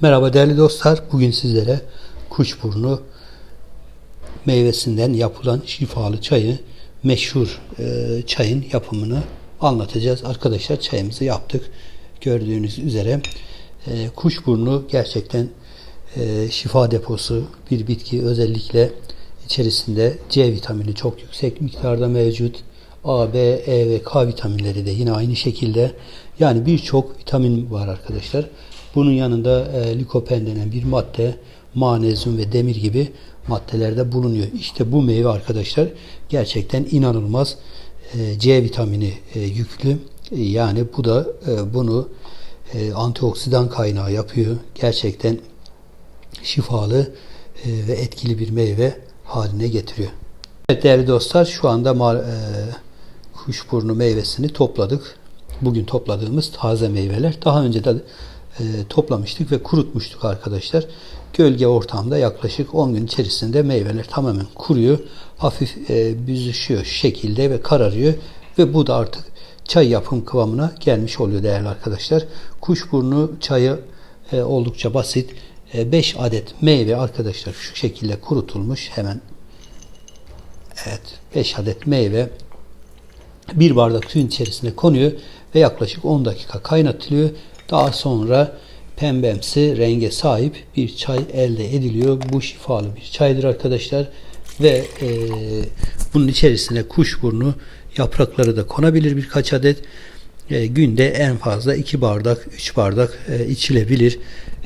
Merhaba değerli dostlar. Bugün sizlere kuşburnu meyvesinden yapılan şifalı çayı, meşhur e, çayın yapımını anlatacağız. Arkadaşlar çayımızı yaptık. Gördüğünüz üzere e, kuşburnu gerçekten e, şifa deposu bir bitki. Özellikle içerisinde C vitamini çok yüksek miktarda mevcut. A, B, E ve K vitaminleri de yine aynı şekilde. Yani birçok vitamin var arkadaşlar. Bunun yanında e, likopen denen bir madde, manezyum ve demir gibi maddelerde bulunuyor. İşte bu meyve arkadaşlar gerçekten inanılmaz e, C vitamini e, yüklü. E, yani bu da e, bunu e, antioksidan kaynağı yapıyor. Gerçekten şifalı e, ve etkili bir meyve haline getiriyor. Evet değerli dostlar şu anda ma- e, kuşburnu meyvesini topladık. Bugün topladığımız taze meyveler. Daha önce de e, toplamıştık ve kurutmuştuk arkadaşlar. Gölge ortamda yaklaşık 10 gün içerisinde meyveler tamamen kuruyor. Hafif e, büzüşüyor şekilde ve kararıyor. Ve bu da artık çay yapım kıvamına gelmiş oluyor değerli arkadaşlar. Kuşburnu çayı e, oldukça basit. 5 adet meyve arkadaşlar şu şekilde kurutulmuş. Hemen evet 5 adet meyve bir bardak suyun içerisine konuyor ve yaklaşık 10 dakika kaynatılıyor. Daha sonra pembemsi renge sahip bir çay elde ediliyor. Bu şifalı bir çaydır arkadaşlar. Ve e, bunun içerisine kuşburnu yaprakları da konabilir birkaç adet. E, günde en fazla 2 bardak, 3 bardak e, içilebilir.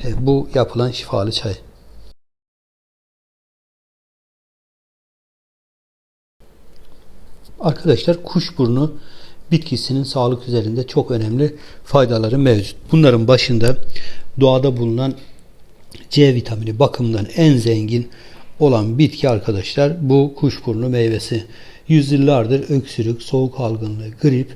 E, bu yapılan şifalı çay. Arkadaşlar kuşburnu bitkisinin sağlık üzerinde çok önemli faydaları mevcut. Bunların başında doğada bulunan C vitamini bakımından en zengin olan bitki arkadaşlar bu kuşburnu meyvesi. Yüzyıllardır öksürük, soğuk algınlığı, grip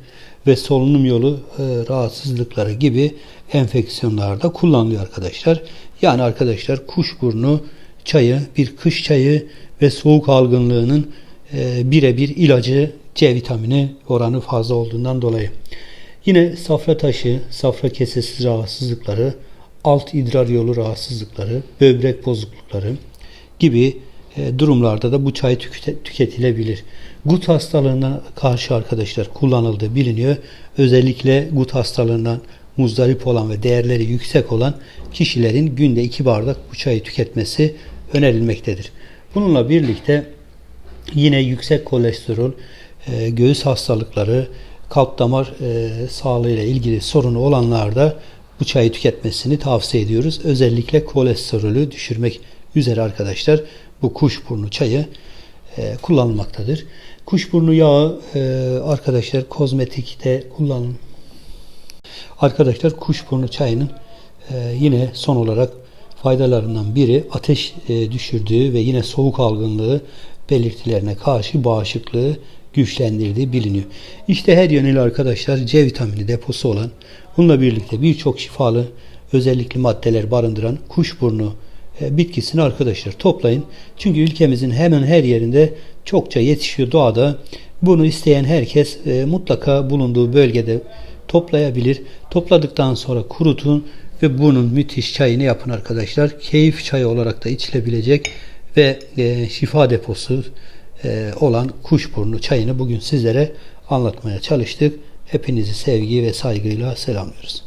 ve solunum yolu e, rahatsızlıkları gibi enfeksiyonlarda kullanılıyor arkadaşlar. Yani arkadaşlar kuşburnu çayı bir kış çayı ve soğuk algınlığının e, birebir ilacı C vitamini oranı fazla olduğundan dolayı. Yine safra taşı, safra kesesi rahatsızlıkları, alt idrar yolu rahatsızlıkları, böbrek bozuklukları gibi e, durumlarda da bu çay tüketilebilir. Gut hastalığına karşı arkadaşlar kullanıldığı biliniyor. Özellikle gut hastalığından muzdarip olan ve değerleri yüksek olan kişilerin günde 2 bardak bu çayı tüketmesi önerilmektedir. Bununla birlikte yine yüksek kolesterol, e, göğüs hastalıkları, kalp damar e, sağlığı ile ilgili sorunu olanlarda bu çayı tüketmesini tavsiye ediyoruz. Özellikle kolesterolü düşürmek üzere arkadaşlar bu kuşburnu çayı e, kullanılmaktadır. Kuşburnu yağı e, arkadaşlar kozmetikte kullanın. Arkadaşlar kuşburnu çayının e, yine son olarak faydalarından biri ateş e, düşürdüğü ve yine soğuk algınlığı belirtilerine karşı bağışıklığı güçlendirdiği biliniyor. İşte her yönüyle arkadaşlar C vitamini deposu olan bununla birlikte birçok şifalı özellikli maddeler barındıran kuşburnu e, bitkisini arkadaşlar toplayın. Çünkü ülkemizin hemen her yerinde çokça yetişiyor doğada. Bunu isteyen herkes e, mutlaka bulunduğu bölgede toplayabilir. Topladıktan sonra kurutun ve bunun müthiş çayını yapın arkadaşlar. Keyif çayı olarak da içilebilecek ve e, şifa deposu olan kuşburnu çayını bugün sizlere anlatmaya çalıştık. Hepinizi sevgi ve saygıyla selamlıyoruz.